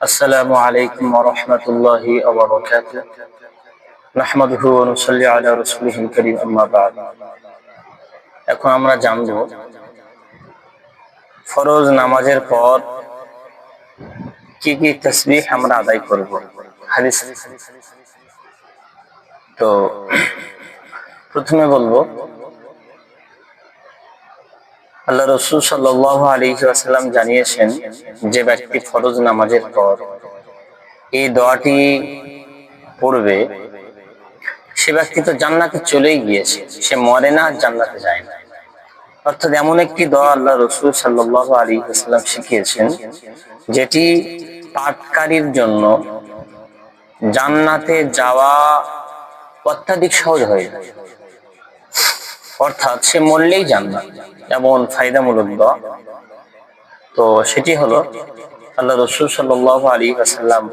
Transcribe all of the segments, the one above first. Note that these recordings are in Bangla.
السلام عليكم ورحمة الله وبركاته نحمده ونصلي على رسوله الكريم أما بعد এখন আমরা জানব ফরজ নামাজের পর কি কি তসবিহ আমরা আদায় করব হাদিস তো প্রথমে বলবো আল্লাহ রসুল সাল্লাহ আলী আসাল্লাম জানিয়েছেন যে ব্যক্তি ফরজ নামাজের পর এই দোয়াটি পড়বে, সে ব্যক্তি তো জান্নাতে চলেই গিয়েছে, সে মরে না আর জান্নাতে যায় না। অর্থাৎ এমন একটি দোয়া আল্লাহ রসুল সাল্লাহ আলী আসাল্লাম শিখিয়েছেন যেটি পাটকারীর জন্য জান্নাতে যাওয়া অত্যাধিক সহজ হয়ে যায়। অর্থাৎ সে মরলেই জান্নাত। এমন ফায়দামূলক দোয়া। তো সেটি হলো আল্লাহ রসুল সাল্লাহ আলী আসাল্লাম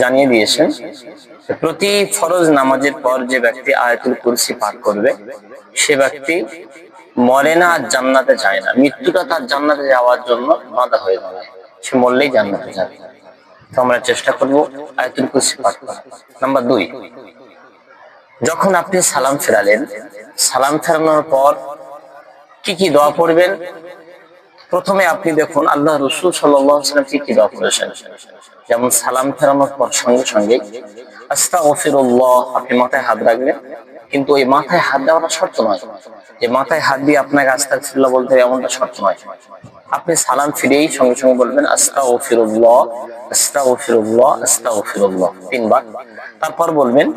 জানিয়ে দিয়েছেন প্রতি ফরজ নামাজের পর যে ব্যক্তি আয়াতুল কুরসি পাঠ করবে, সে ব্যক্তি মরে না আর জান্নাতে যায় না। মৃত্যুটা তার জান্নাতে যাওয়ার জন্য বাধা হয়ে যাবে। সে মরলেই জান্নাতে যাবে। তো আমরা চেষ্টা করব আয়াতুল কুরসি পাঠ করা নাম্বার দুই, যখন আপনি সালাম ফেরালেন সালাম ফেরানোর পর কি কি দোয়া পড়বেন? প্রথমে আপনি দেখুন, আল্লাহ রসুল সাল্লাম কি কি দোয়া পড়েছেন যেমন সালাম ফেরানোর পর সঙ্গে সঙ্গে আস্তা ওফিরুল্লাহ আপনি মাথায় হাত রাখবেন। কিন্তু ওই মাথায় হাত দেওয়াটা শর্ত নয়। যে মাথায় হাত দিয়ে আপনাকে আস্তা ফিরল্লাহ বলতে এমনটা শর্ত নয়। আপনি সালাম ফিরেই সঙ্গে সঙ্গে বলবেন আস্তা ওফিরুল্লাহ আস্তা ওফিরুল্লাহ আস্তা ওফিরুল্লাহ তিনবার। তারপর বলবেন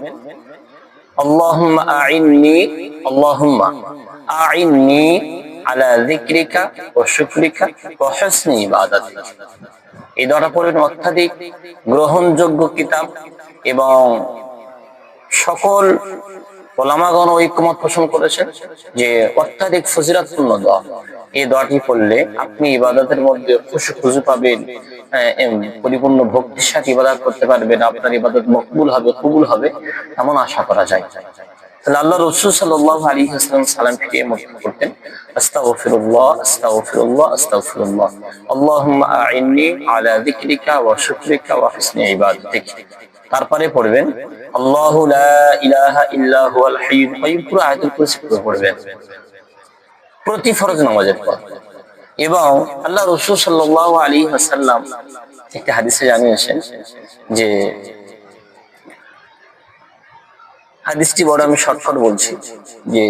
اللهم أعني اللهم أعني على ذكرك وشكرك وحسن عبادتك এই দোয়াটা পড়বেন অত্যাধিক গ্রহণযোগ্য কিতাব এবং সকল ওলামাগণ ঐক্যমত পোষণ করেছেন যে অত্যাধিক ফজিরাতপূর্ণ দোয়া এই দোয়াটি পড়লে আপনি ইবাদতের মধ্যে খুশি খুশি পাবেন পরিপূর্ণ ভক্তির সাথে ইবাদত করতে পারবেন আপনার ইবাদত মকবুল হবে, কবুল হবে, এমন আশা করা যায়। তাহলে আল্লাহ রসুল আলী সালাম মত করতেন তারপরে পড়বেন, আল্লাহু পড়বেন। প্রতি ফরজ নামাজের পর। এবং আল্লাহ রসুল সাল্লাহ আলী হাসাল্লাম একটি হাদিসে জানিয়েছেন যে, হাদিসটি বড় আমি শর্টকাট বলছি যে,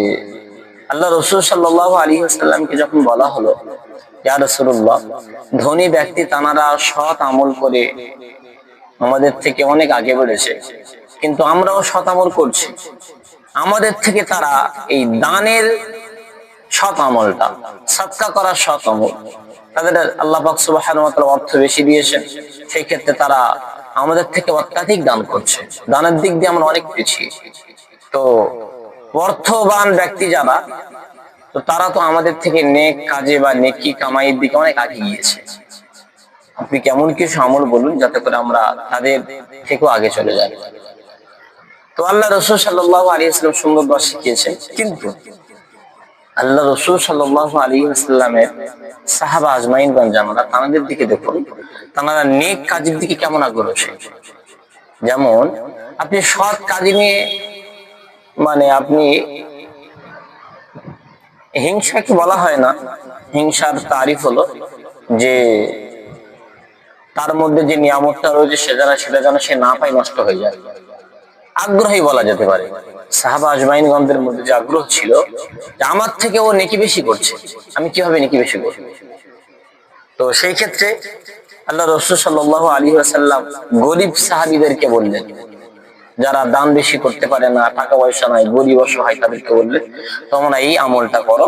আল্লাহ রসুল সাল্লাহ আলী হাসাল্লামকে যখন বলা হলো, ইয়া রসুল্লাহ ধনী ব্যক্তি তানারা সৎ আমল করে আমাদের থেকে অনেক আগে বেড়েছে, কিন্তু আমরাও সৎ আমল করছি। আমাদের থেকে তারা এই দানের সৎ আমলটা, সৎকা করার সৎ আমল। তাদের আল্লাহ পাক সুবহানাহু অর্থ বেশি দিয়েছেন। সেই ক্ষেত্রে তারা আমাদের থেকে অত্যাধিক দান করছে। দানের দিক দিয়ে আমরা অনেক পিছিয়ে। তো অর্থবান ব্যক্তি যারা, তো তারা তো আমাদের থেকে নেক কাজে বা নেকি কামাইয়ের দিকে অনেক আগে গিয়েছে। আপনি কেমন কিছু আমল বলুন যাতে করে আমরা তাদের থেকেও আগে চলে যাই। তো আল্লাহ রসুল সাল্লাহ আলী ইসলাম সুন্দর শিখিয়েছেন, কিন্তু আল্লাহ রসুল সাল্লাহ আলী ইসলামের সাহাবা আজমাইনগঞ্জ আমরা তাদের দিকে দেখুন, তারা নেক কাজের দিকে কেমন আগ্রহশীল যেমন, আপনি সৎ কাজে নিয়ে মানে আপনি হিংসাকে বলা হয় না, হিংসার তারিফ হলো যে তার মধ্যে যে নিয়ামতটা রয়েছে, সে যেন, সেটা যেন সে না পায়, নষ্ট হয়ে যায়। আগ্রহী বলা যেতে পারে। সাহাবা আজমাইনগঞ্জের মধ্যে যে আগ্রহ ছিল আমার থেকে ও নেকি বেশি করছে, আমি কীভাবে নেকি বেশি করব? তো সেই ক্ষেত্রে আল্লাহ রসুল সাল্লাহ আলী আসাল্লাম গরিব সাহাবিদেরকে বললেন, যারা দান বেশি করতে পারে না, টাকা পয়সা নাই, গরিব অসহায় তাদেরকে বললে তোমরা এই আমলটা করো,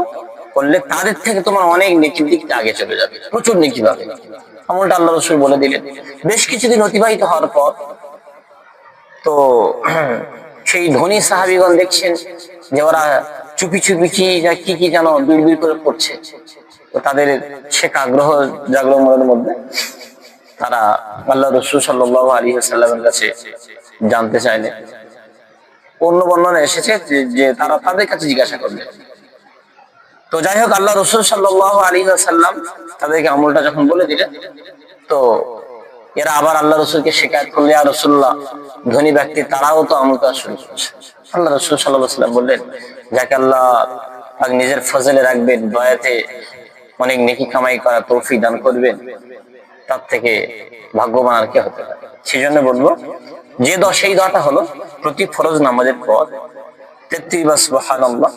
করলে তাদের থেকে তোমার অনেক নেকির দিকটা আগে চলে যাবে, প্রচুর নেকি পাবে। আমলটা আল্লাহ রসুল বলে দিলেন। বেশ কিছুদিন অতিবাহিত হওয়ার পর তো সেই ধনী সাহাবিগণ দেখছেন যে ওরা চুপি চুপি কি কি কি যেন বিড়বিড় করে পড়ছে। তো তাদের শেখ আগ্রহ জাগ্রহ মধ্যে। তারা আল্লাহ রসুল সাল্লাহ আলী সাল্লামের কাছে জানতে চাইলে। অন্য বর্ণনা এসেছে যে তারা তাদের কাছে জিজ্ঞাসা করবে তো যাই হোক, আল্লাহ রসুল সাল্লাহ আলী সাল্লাম তাদেরকে আমলটা যখন বলে দিলেন, তো এরা আবার আল্লাহ রসুলকে শিকায়ত করলে আর রসুল্লাহ ধনী ব্যক্তি তারাও তো আমল করা শুরু করেছে আল্লাহ রসুল সাল্লাহ সাল্লাম বললেন, যাকে আল্লাহ নিজের ফজলে রাখবেন, দয়াতে অনেক নেকি কামাই করা তৌফিক দান করবেন, তার থেকে ভাগ্যবান আর কে হতে পারে সেই জন্য বলব, যে দশ সেই দটা হলো প্রতি ফরজ নামাজের পর তেত্রিশ বার আল্লাহ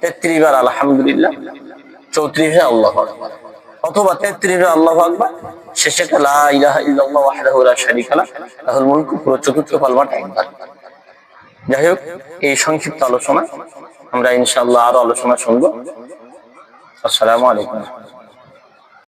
তেত্রিশ বার আলহামদুলিল্লাহ, চৌত্রিশ আল্লাহ। অথবা তেত্রিশ আল্লাহ আকবার, শেষে লাহুল মুলকু পুরো চতুর্থ কলমাটা একবার যাই হোক, এই সংক্ষিপ্ত আলোচনা, আমরা ইনশাল্লাহ আরও আলোচনা শুনব। আসসালামু আলাইকুম।